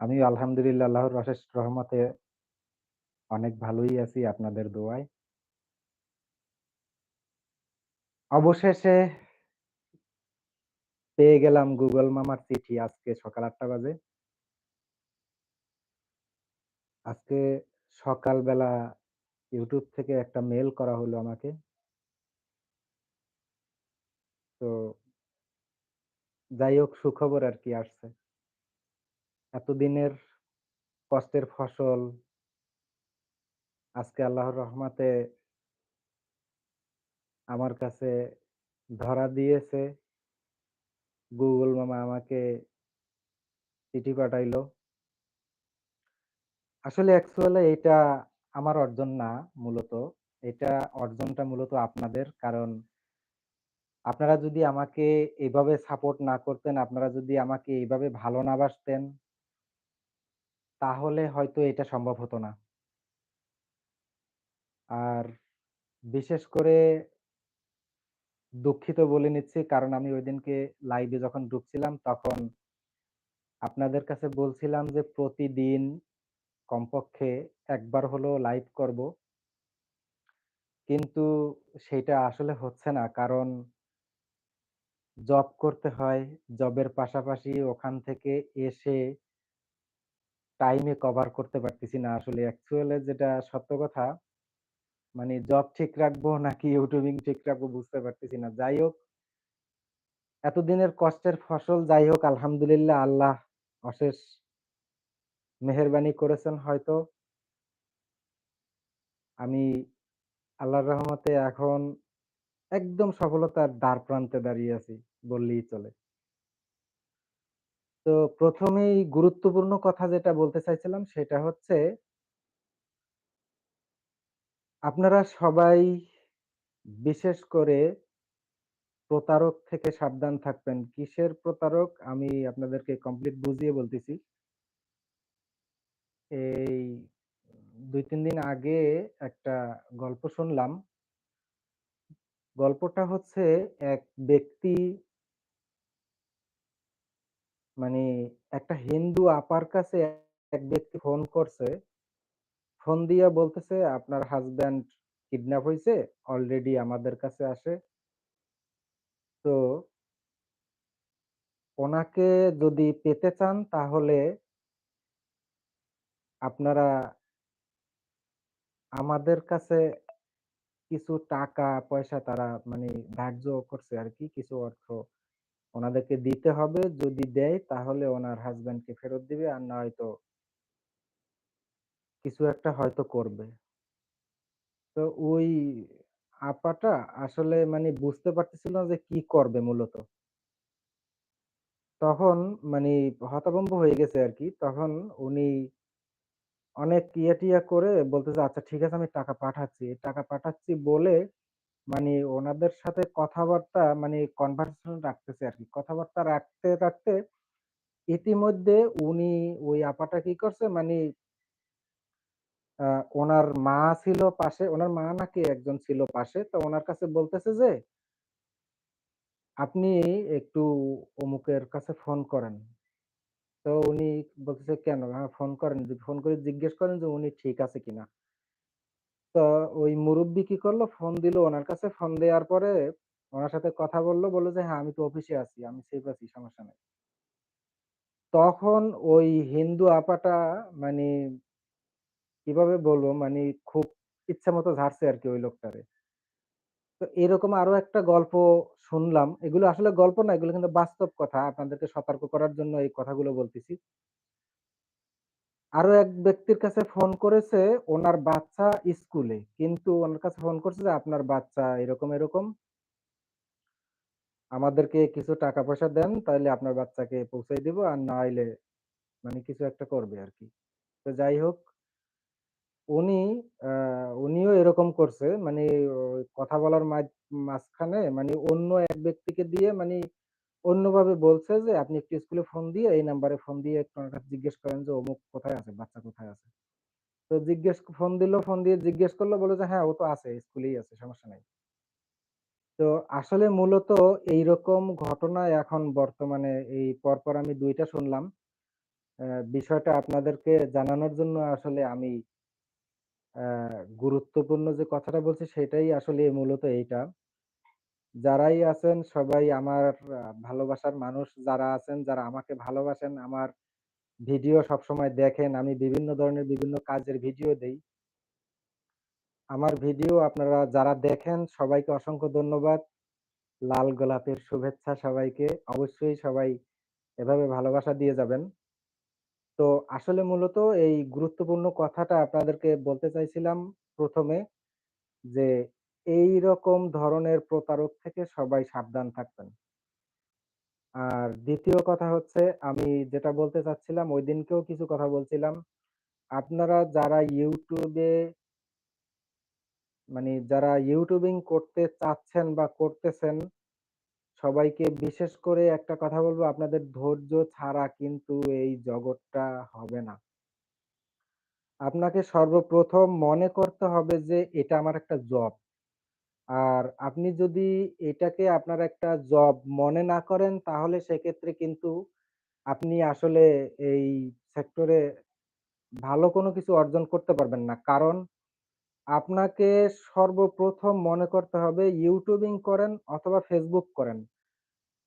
আমি আলহামদুলিল্লাহ আল্লাহর অশেষ রহমতে অনেক ভালোই আছি আপনাদের দোয়ায়। অবশেষে পেয়ে গেলাম গুগল মামার চিঠি আজকে সকাল আটটা বাজে। আজকে সকালবেলা ইউটিউব থেকে একটা মেল করা হলো আমাকে। তো যাই হোক, সুখবর আর কি আসছে। এতদিনের কষ্টের ফসল আজকে আল্লাহর রহমতে আমার কাছে ধরা দিয়েছে। গুগল মামা আমাকে চিঠি পাঠাইলো। আসলে অ্যাকচুয়ালি এটা আমার অর্জন না মূলত। এটা অর্জনটা মূলত আপনাদের। কারণ আপনারা যদি আমাকে এভাবে সাপোর্ট না করতেন, আপনারা যদি আমাকে এইভাবে ভালো না বাসতেন তাহলে হয়তো এটা সম্ভব হতো না। আর বিশেষ করে দুঃখিত বলে নিচ্ছি, কারণ আমি ঐদিনকে লাইভে যখন ঢুকছিলাম তখন আপনাদের কাছে বলছিলাম যে, প্রতিদিন কমপক্ষে একবার হলেও লাইভ করব। কিন্তু সেইটা আসলে হচ্ছে না। কারণ জব করতে হয়। জবের পাশাপাশি ওখান থেকে এসে টাইমে কভার করতে পারতেছি না আসলে। অ্যাকচুয়ালি যেটা সত্য কথা মানে জব ঠিক রাখব নাকি ইউটিউবিং ঠিক রাখব বুঝতে পারতেছি না। যাই হোক, এতদিনের কষ্টের ফসল যাই হোক, আলহামদুলিল্লাহ আল্লাহ অশেষ মেহেরবানি করেছেন হয়তো। আমি আল্লাহর রহমতে এখন একদম সফলতার দ্বার প্রান্তে দাঁড়িয়ে আছি বললেই চলে। তো প্রথমেই গুরুত্বপূর্ণ কথা যেটা বলতে চাইছিলাম সেটা হচ্ছে আপনারা সবাই বিশেষ করে প্রতারক থেকে সাবধান থাকবেন। কিসের প্রতারক? আমি আপনাদেরকে কমপ্লিট বুঝিয়ে বলতেছি। এই ২-৩ দিন আগে একটা গল্প শুনলাম। গল্পটা হচ্ছে এক ব্যক্তি মানে একটা হিন্দু আপার কাছে এক ব্যক্তি ফোন করছে। ফোন দিয়া বলতেছে, "আপনার হাসব্যান্ড কিডন্যাপ হয়েছে অলরেডি আমাদের কাছে আসে" তো ওনাকে যদি পেতে চান তাহলে আপনারা আমাদের কাছে কিছু টাকা-পয়সা তারা মানে ধার্য করছে আর কি কিছু অর্থ ওনাদেরকে দিতে হবে। যদি দেয় তাহলে ওনার হাসব্যান্ডকে ফেরত দিবে আর নয়তো কিছু একটা হয়তো করবে। তো ওই আপাটা আসলে মানে বুঝতে পারতেছিল না যে কি করবে মূলত। তখন মানে হতভম্ব হয়ে গেছে আরকি। তখন উনি অনেক ইয়ে টিয়া করে বলতেছে, "আচ্ছা ঠিক আছে আমি টাকা পাঠাচ্ছি।" টাকা পাঠাচ্ছি বলে মানে ওনাদের সাথে কথাবার্তা মানে কনভারসেশন রাখতেছে আরকি। কথাবার্তা রাখতে, রাখতে ইতিমধ্যে উনি ওই আপাটা কি করছে মানে ওনার মা ছিল পাশে, ওনার মা না কে একজন ছিল পাশে। তো ওনার কাছে বলতেছে যে আপনি একটু অমুকের কাছে ফোন করেন। তো উনি বলতেছে, "কেন?" "হ্যাঁ, ফোন করেন। যদি ফোন করে জিজ্ঞেস করেন যে উনি ঠিক আছে কিনা।" তো ওই মুরুব্বি কি করল? ফোন দিল ওনার কাছে। ফোন দেওয়ার পরে ওনার সাথে কথা বলল। বলল যে, "হ্যাঁ, আমি তো অফিসে আছি। আমি সেফ আছি, সমস্যা নাই।" তখন ওই হিন্দু আপাটা মানে কীভাবে বলব? মানে খুব ইচ্ছা মতো ঝাড়ছে আরকি ওই লোকটারে। তো এরকম আরও একটা গল্প শুনলাম। এগুলো আসলে গল্প না, এগুলো কিন্তু বাস্তব কথা। আপনাদেরকে সতর্ক করার জন্য এই কথাগুলো বলতেছি। আরও এক ব্যক্তির কাছে ফোন করেছে ওনার বাচ্চা স্কুলে। কিন্তু ওনার কাছে ফোন করছে যে, "আপনার বাচ্চা এরকম, এরকম। আমাদেরকে কিছু টাকা-পয়সা দেন, তাহলে আপনার বাচ্চাকে পৌঁছায় দিব। আর নাইলে" মানে কিছু একটা করবে আর কি তো যাই হোক উনি উনিও এরকম করছে। মানে কথা বলার মাঝ মাঝখানে মানে অন্য এক ব্যক্তিকে দিয়ে মানি অন্যভাবে বলছে যে, "আপনি একটু স্কুলে ফোন দিয়ে এই নাম্বারে ফোন দিয়ে কাছে জিজ্ঞেস করেন যে অমুক কোথায় আছে? বাচ্চা কোথায় আছে?" তো জিজ্ঞেস ফোন দিল, ফোন দিয়ে জিজ্ঞেস করল। বলল যে, "হ্যাঁ, ও তো আছে, স্কুলেই আছে, সমস্যা নাই।" তো আসলে মূলত এইরকম ঘটনা এখন বর্তমানে এই পরপর আমি দুইটা শুনলাম। বিষয়টা আপনাদেরকে জানানোর জন্য আসলে আমি গুরুত্বপূর্ণ যে কথাটা বলছি সেটাই আসলে মূলত এইটা। যারাই আছেন সবাই আমার ভালোবাসার মানুষ যারা আছেন, যারা আমাকে ভালোবাসেন, আমার ভিডিও সবসময় দেখেন, আমি বিভিন্ন ধরনের বিভিন্ন কাজের ভিডিও দেই। আমার ভিডিও আপনারা যারা দেখেন সবাইকে অসংখ্য ধন্যবাদ। লাল গোলাপের শুভেচ্ছা সবাইকে। অবশ্যই সবাই এভাবে ভালোবাসা দিয়ে যাবেন। তো আসলে মূলত এই গুরুত্বপূর্ণ কথাটা আপনাদেরকে বলতে চাইছিলাম ১ম এ যে এইরকম ধরনের প্রতারক থেকে সবাই সাবধান থাকবেন। আর দ্বিতীয় কথা হচ্ছে আমি যেটা বলতে চাচ্ছিলাম ওই দিনকেও কিছু কথা বলছিলাম। আপনারা যারা ইউটিউবে মানে যারা ইউটিউবিং করতে চাচ্ছেন বা করতেছেন, সবাইকে বিশেষ করে একটা কথা বলব আপনাদের ধৈর্য ছাড়া কিন্তু এই জগৎটা হবে না। আপনাকে সর্বপ্রথম মনে করতে হবে যে এটা আমার একটা জব। আর আপনি যদি এটাকে আপনার একটা জব মনে না করেন তাহলে সেক্ষেত্রে কিন্তু আপনি আসলে এই সেক্টরে ভালো কোনো কিছু অর্জন করতে পারবেন না। কারণ আপনাকে সর্বপ্রথম মনে করতে হবে ইউটিউবিং করেন অথবা ফেসবুক করেন।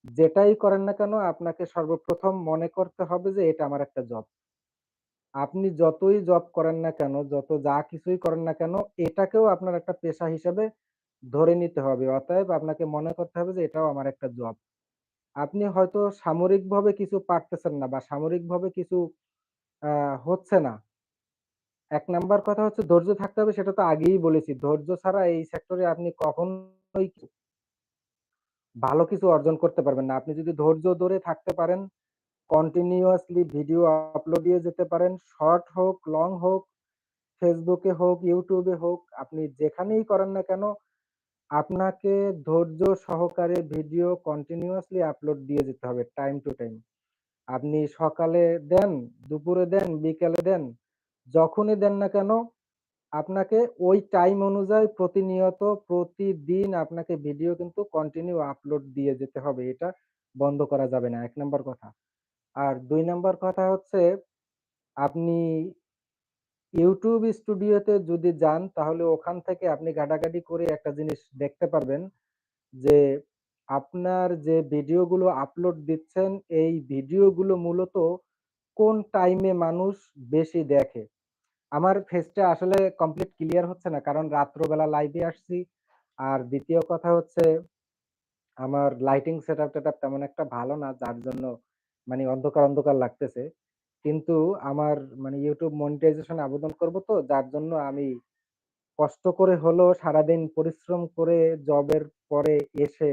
যেটাই করেন না কেন আপনাকে সর্বপ্রথম মনে করতে হবে যে এটা আমার একটা জব। আপনি যতই জব করেন না কেন, যত যা কিছুই করেন না কেন, এটাকেও আপনার একটা পেশা হিসেবে ধরে নিতে হবে। অতএব আপনাকে মনে করতে হবে যে এটাও আমার একটা জব। আপনি হয়তো সামরিকভাবে কিছু পারতেছেন না বা সামরিকভাবে কিছু হচ্ছে না। ১ নাম্বার কথা হচ্ছে ধৈর্য থাকতে হবে সেটা তো আগেই বলেছি। ধৈর্য ছাড়া এই সেক্টরে আপনি কখনোই ভালো কিছু অর্জন করতে পারবেন না। আপনি যদি ধৈর্য ধরে থাকতে পারেন, কন্টিনিউয়াসলি ভিডিও আপলোড দিয়ে যেতে পারেন, শর্ট হোক, লং হোক, ফেসবুকে হোক, ইউটিউবে হোক, আপনি যেখানেই করেন না কেন, আপনাকে ধৈর্য সহকারে ভিডিও কন্টিনিউয়াসলি আপলোড দিয়ে যেতে হবে টাইম টু টাইম। আপনি সকালে দেন, দুপুরে দেন, বিকেলে দেন, যখনই দেন না কেন আপনাকে ওই টাইম অনুযায়ী প্রতিনিয়ত প্রতিদিন আপনাকে ভিডিও কিন্তু কন্টিনিউ আপলোড দিয়ে যেতে হবে। এটা বন্ধ করা যাবে না ১ নাম্বার কথা। আর ২ নাম্বার কথা হচ্ছে আপনি YouTube স্টুডিওতে যদি যান তাহলে ওখান থেকে আপনি ঘাটাঘাটি করে একটা জিনিস দেখতে পারবেন যে আপনার যে ভিডিওগুলো আপলোড দিচ্ছেন এই ভিডিওগুলো মূলত কোন টাইমে মানুষ বেশি দেখে। আমার ফেসটা আসলে কমপ্লিট ক্লিয়ার হচ্ছে না। কারণ রাত্রবেলা লাইভে আসছি। আর দ্বিতীয় কথা হচ্ছে আমার লাইটিং সেটআপ-টেটআপ তেমন একটা ভালো না। যার জন্য মানে অন্ধকার, অন্ধকার লাগতেছে। কিন্তু আমার মানে YouTube মনিটাইজেশন আবেদন করব তো, যার জন্য আমি কষ্ট করে হলেও সারাদিন পরিশ্রম করে জবের পরে এসে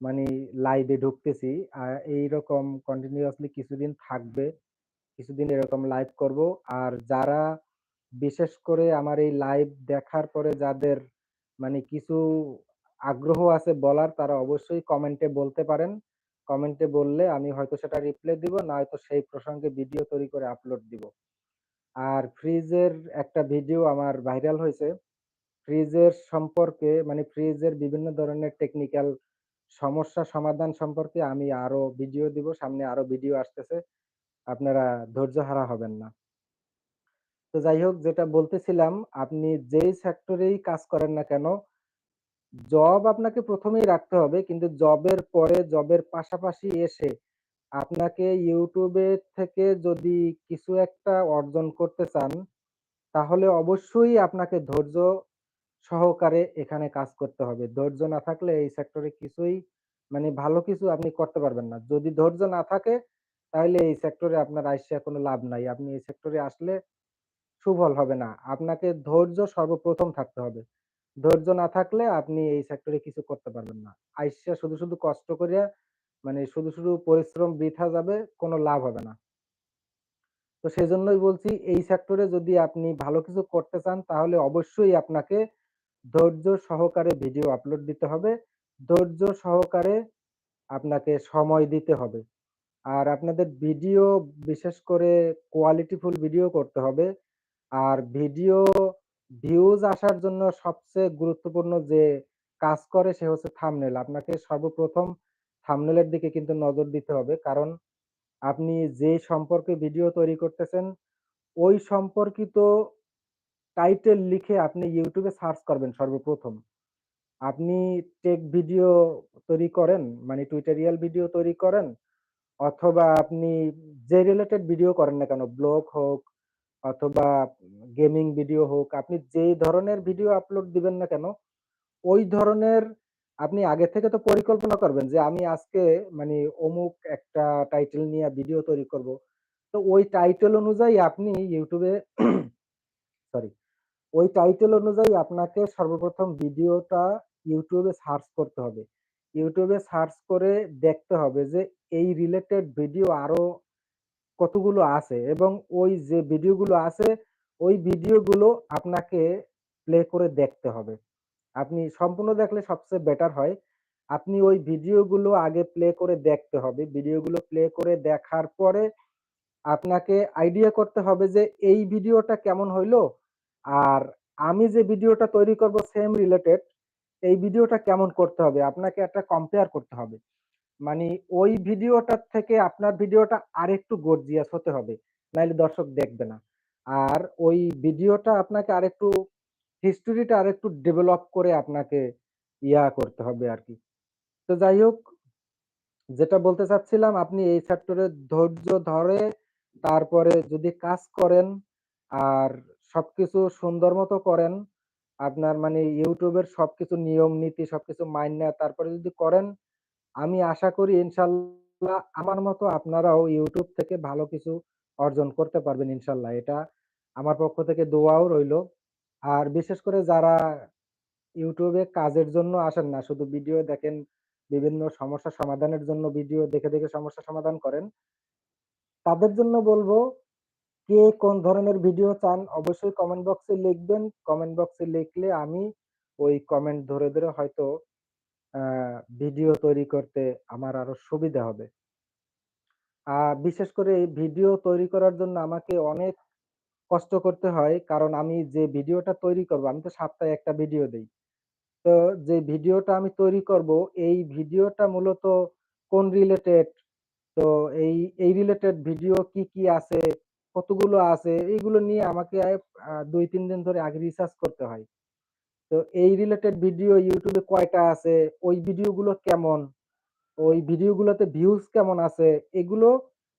মানি লাইভে ঢুকতেছি। আ এইরকম কন্টিনিউয়াসলি কিছুদিন থাকবে। কিছুদিন এরকম লাইভ করব। আর যারা বিশেষ করে আমার এই লাইভ দেখার পরে যাদের মানে কিছু আগ্রহ আছে বলার, তারা অবশ্যই কমেন্টে বলতে পারেন। কমেন্টে বললে আমি হয়তো সেটা রিপ্লাই দিব, না হয়তো সেই প্রসঙ্গে ভিডিও তৈরি করে আপলোড দিব। আর ফ্রিজের একটা ভিডিও আমার ভাইরাল হইছে। ফ্রিজের সম্পর্কে মানে ফ্রিজের বিভিন্ন ধরনের টেকনিক্যাল সমস্যা সমাধান সম্পর্কে আমি আরও ভিডিও দিব। সামনে আরও ভিডিও আসতেছে। আপনারা ধৈর্যহারা হবেন না। তো যাই হোক যেটা বলতেছিলাম, আপনি যেই সেক্টরেই কাজ করেন না কেন, জব আপনাকে ১ম এই রাখতে হবে। কিন্তু জবের পরে জবের পাশাপাশি এসে আপনাকে এর থেকে যদি কিছু একটা অর্জন করতে চান, তাহলে অবশ্যই আপনাকে ধৈর্য সহকারে এখানে কাজ করতে হবে। ধৈর্য না থাকলে এই সেক্টরে কিছুই মানে ভালো কিছু আপনি করতে পারবেন না। যদি ধৈর্য না থাকে তাহলে এই সেক্টরে আপনার আইসা কোনো লাভ নাই। আপনি এই সেক্টরে আসলে সুফল হবে না। আপনাকে ধৈর্য সর্বপ্রথম থাকতে হবে। ধৈর্য না থাকলে আপনি এই সেক্টরে কিছু করতে পারবেন না। আইসা শুধু, শুধু কষ্ট কইরা মানে শুধু, শুধু পরিশ্রম বৃথা যাবে, কোনো লাভ হবে না। তো সেজন্যই বলছি এই সেক্টরে যদি আপনি ভালো কিছু করতে চান তাহলে অবশ্যই আপনাকে ধৈর্য সহকারে ভিডিও আপলোড দিতে হবে। ধৈর্য সহকারে আপনাকে সময় দিতে হবে। আর আপনাদের ভিডিও বিশেষ করে কোয়ালিটিফুল ভিডিও করতে হবে। আর ভিডিও ভিউজ আসার জন্য সবচেয়ে গুরুত্বপূর্ণ যে কাজ করে সে হচ্ছে থাম্বনেল। আপনাকে সর্বপ্রথম থাম্বনেলের দিকে কিন্তু নজর দিতে হবে। কারণ আপনি যে সম্পর্কে ভিডিও তৈরি করতেছেন, ওই সম্পর্কিত টাইটেল লিখে আপনি ইউটিউবে সার্চ করবেন সর্বপ্রথম। আপনি টেক ভিডিও তৈরি করেন, মানে টুইটারিয়াল ভিডিও তৈরি করেন, অথবা আপনি যে রিলেটেড ভিডিও করেন না কেন, ব্লগ হোক অথবা গেমিং ভিডিও হোক, আপনি যেই ধরনের ভিডিও আপলোড দিবেন না কেন, ওই ধরনের আপনি আগে থেকে তো পরিকল্পনা করবেন যে আমি আজকে মানে অমুক একটা টাইটেল নিয়ে ভিডিও তৈরি করব। তো ওই টাইটেল অনুযায়ী আপনি ইউটিউবে সরি, ওই টাইটেল অনুযায়ী আপনাকে সর্বপ্রথম ভিডিওটা ইউটিউবে সার্চ করতে হবে। ইউটিউবে সার্চ করে দেখতে হবে যে এই রিলেটেড ভিডিও আরও কতগুলো আছে এবং ওই যে ভিডিওগুলো আছে, ওই ভিডিওগুলো আপনাকে প্লে করে দেখতে হবে। আপনি সম্পূর্ণ দেখলে সবচেয়ে বেটার হয়। আপনি ওই ভিডিওগুলো আগে প্লে করে দেখতে হবে। ভিডিওগুলো প্লে করে দেখার পরে আপনাকে আইডিয়া করতে হবে যে এই ভিডিওটা কেমন হইল? আর আমি যে ভিডিওটা তৈরি করব সেম রিলেটেড এই ভিডিওটা কেমন করতে হবে? আপনাকে একটা কম্পেয়ার করতে হবে। মানি ওই ভিডিওটার থেকে আপনার ভিডিওটা আরেকটু গর্জিয়াস হতে হবে। নাইলে দর্শক দেখবে না। আর ওই ভিডিওটা আপনাকে আরেকটু হিস্টোরিটা আরেকটু ডেভেলপ করে আপনাকে ইয়া করতে হবে আর কি তো যাই হোক, যেটা বলতে চাচ্ছিলাম আপনি এই সেক্টরে ধৈর্য ধরে তারপরে যদি কাজ করেন আর সবকিছু সুন্দর মতো করেন, আপনার মানে ইউটিউবের সবকিছু নিয়ম নীতি সবকিছু মাইন্যা তারপরে যদি করেন, আমি আশা করি ইনশাল্লাহ আমার মতো আপনারাও ইউটিউব থেকে ভালো কিছু অর্জন করতে পারবেন ইনশাল্লাহ এটা আমার পক্ষ থেকে দোয়াও রইল। আর বিশেষ করে যারা ইউটিউবে কাজের জন্য আসেন না, শুধু ভিডিও দেখেন, বিভিন্ন সমস্যা সমাধানের জন্য ভিডিও দেখে, দেখে সমস্যা সমাধান করেন। তাদের জন্য বলব, কে কোন ধরনের ভিডিও চান অবশ্যই কমেন্ট বক্সে লিখবেন। কমেন্ট বক্সে লিখলে আমি ওই কমেন্ট ধরে, ধরে হয়তো ভিডিও তৈরি করতে আমার আরও সুবিধা হবে। বিশেষ করে ভিডিও তৈরি করার জন্য আমাকে অনেক কষ্ট করতে হয়। কারণ আমি যে ভিডিওটা তৈরি করব, আমি তো সপ্তাহে একটা ভিডিও দেই। তো যে ভিডিওটা আমি তৈরি করব, এই ভিডিওটা মূলত কোন রিলেটেড, তো এই, এই রিলেটেড ভিডিও কি, কি আছে, কতগুলো আছে, এগুলো নিয়ে আমাকে দুই ২-৩ দিন ধরে আগে রিসার্চ করতে হয়। তো এই রিলেটেড ভিডিও ইউটিউবে কয়টা আছে, ওই ভিডিওগুলো কেমন, ওই ভিডিওগুলোতে ভিউজ কেমন আছে, এগুলো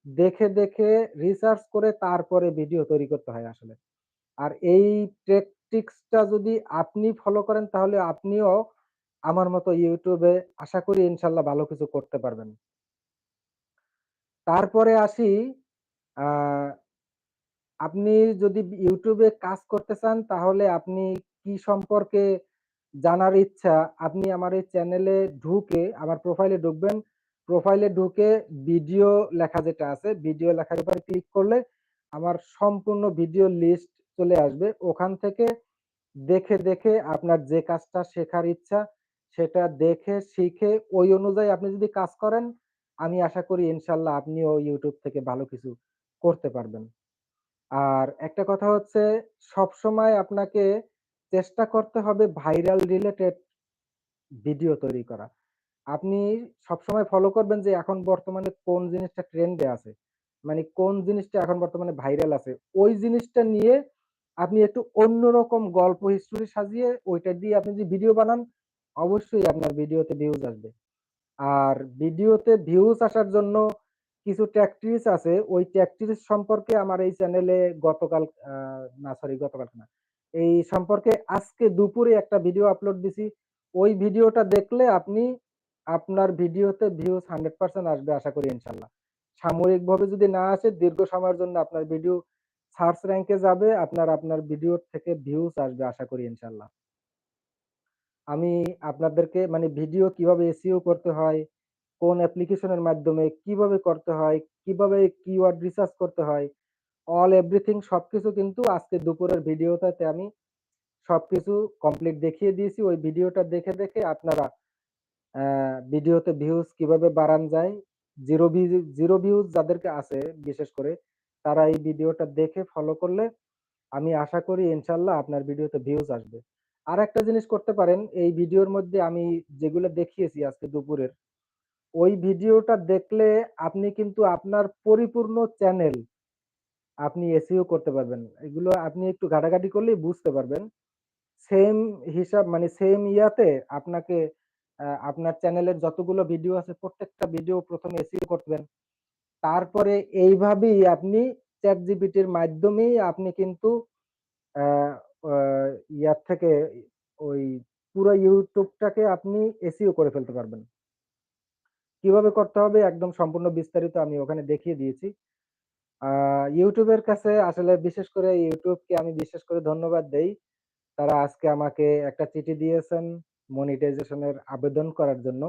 দেখে, দেখে রিসার্চ করে তারপরে ভিডিও তৈরি করতে হয় আসলে। আর এই ট্যাকটিক্সটা যদি আপনি ফলো করেন তাহলে আপনিও আমার মতো ইউটিউবে আশা করি ইনশাল্লাহ ভালো কিছু করতে পারবেন। তারপরে আসি আপনি যদি ইউটিউবে কাজ করতে চান তাহলে আপনি কি সম্পর্কে জানার ইচ্ছা, আপনি আমার এই চ্যানেলে ঢুকে আমার প্রোফাইলে ঢুকবেন। প্রোফাইলে ঢুকে ভিডিও লেখা যেটা আছে, ভিডিও লেখার উপরে ক্লিক করলে আমার সম্পূর্ণ ভিডিও লিস্ট চলে আসবে। ওখান থেকে দেখে, দেখে আপনার যে কাজটা শেখার ইচ্ছা সেটা দেখে শিখে ওই অনুযায়ী আপনি যদি কাজ করেন, আমি আশা করি ইনশাল্লাহ আপনিও ইউটিউব থেকে ভালো কিছু করতে পারবেন। আর একটা কথা হচ্ছে সবসময় আপনাকে চেষ্টা করতে হবে ভাইরাল রিলেটেড ভিডিও তৈরি করা। আপনি সবসময় ফলো করবেন যে এখন বর্তমানে কোন জিনিসটা ট্রেন্ডে আছে। মানে কোন জিনিসটা এখন বর্তমানে ভাইরাল আছে। ওই জিনিসটা নিয়ে আপনি একটু অন্যরকম গল্প হিস্টোরি সাজিয়ে ওইটা দিয়ে আপনি যদি ভিডিও বানান, অবশ্যই আপনার ভিডিওতে ভিউজ আসবে। আর ভিডিওতে ভিউজ আসার জন্য কিছু ট্যাকটিক্স আছে। ওই ট্যাকটিক্স সম্পর্কে আমার এই চ্যানেলে গতকাল না সরি গতকালকে না। এই সম্পর্কে আজকে দুপুরে একটা ভিডিও আপলোড দিছি। ওই ভিডিওটা দেখলে আপনি আপনার ভিডিওতে ভিউজ 100% আসবে আশা করি ইনশাআল্লাহ। সাময়িকভাবে যদি না আসে দীর্ঘ সময়ের জন্য আপনার ভিডিও সার্চ র্যাঙ্কে যাবে। আপনার, আপনার ভিডিও থেকে ভিউজ আসবে আশা করি ইনশাল্লাহ আমি আপনাদেরকে মানে ভিডিও কীভাবে এসিও করতে হয়, কোন অ্যাপ্লিকেশনের মাধ্যমে কীভাবে করতে হয়, কীভাবে কিওয়ার্ড রিসার্চ করতে হয়, অল এভরিথিং সবকিছু কিন্তু আজকে দুপুরের ভিডিওটাতে আমি সবকিছু কমপ্লিট দেখিয়ে দিয়েছি। ওই ভিডিওটা দেখে, দেখে আপনারা ভিডিওতে ভিউজ কীভাবে বাড়ান যায়, জিরো জিরো ভিউজ যাদেরকে আছে বিশেষ করে তারা এই ভিডিওটা দেখে ফলো করলে আমি আশা করি ইনশাল্লাহ আপনার ভিডিওতে ভিউজ আসবে। আর একটা জিনিস করতে পারেন এই ভিডিওর মধ্যে আমি যেগুলো দেখিয়েছি আজকে দুপুরের ওই ভিডিওটা দেখলে আপনি কিন্তু আপনার পরিপূর্ণ চ্যানেল আপনি এসিও করতে পারবেন। এগুলো আপনি একটু ঘাটাঘাটি করলেই বুঝতে পারবেন। সেম হিসাব মানে সেম ইয়াতে আপনাকে আপনার চ্যানেলের যতগুলো ভিডিও আছে, প্রত্যেকটা ভিডিও ১ম এসিও এসইও করবেন। তারপরে এইভাবেই আপনি ChatGPT র মাধ্যমেই আপনি কিন্তু ইয়ার থেকে ওই পুরো ইউটিউবটাকে আপনি এসিও করে ফেলতে পারবেন। কীভাবে করতে হবে, একদম সম্পূর্ণ বিস্তারিত আমি ওখানে দেখিয়ে দিয়েছি। এর কাছে আসলে বিশেষ করে YouTube কে আমি বিশেষ করে ধন্যবাদ দেই। তারা আজকে আমাকে একটা চিঠি দিয়েছেন মনিটাইজেশন এর আবেদন করার জন্য।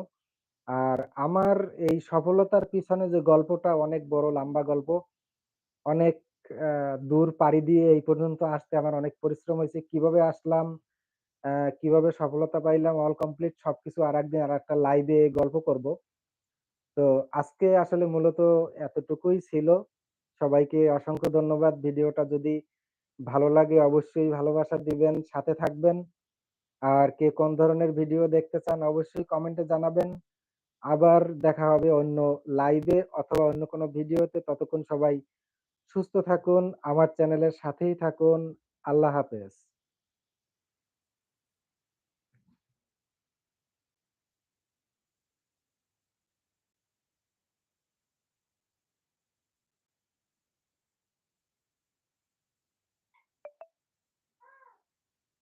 আর আমার এই সফলতার পিছনে যে গল্পটা অনেক বড় লম্বা গল্প। অনেক দূর পাড়ি দিয়ে এই পর্যন্ত আসতে আমার অনেক পরিশ্রম হয়েছে কীভাবে আসলাম, কীভাবে সফলতা পাইলাম অল কমপ্লিট সবকিছু আরেকদিন আরেকটা লাইভে গল্প করব। তো আজকে আসলে মূলত এতটুকুই ছিল। সবাইকে অসংখ্য ধন্যবাদ। ভিডিওটা যদি ভালো লাগে অবশ্যই ভালোবাসা দিবেন, সাথে থাকবেন। আর কে কোন ধরনের ভিডিও দেখতে চান অবশ্যই কমেন্টে জানাবেন। আবার দেখা হবে অন্য লাইভে অথবা অন্য কোনো ভিডিওতে। ততক্ষণ সবাই সুস্থ থাকুন, আমার চ্যানেলের সাথেই থাকুন। আল্লাহ হাফেজ।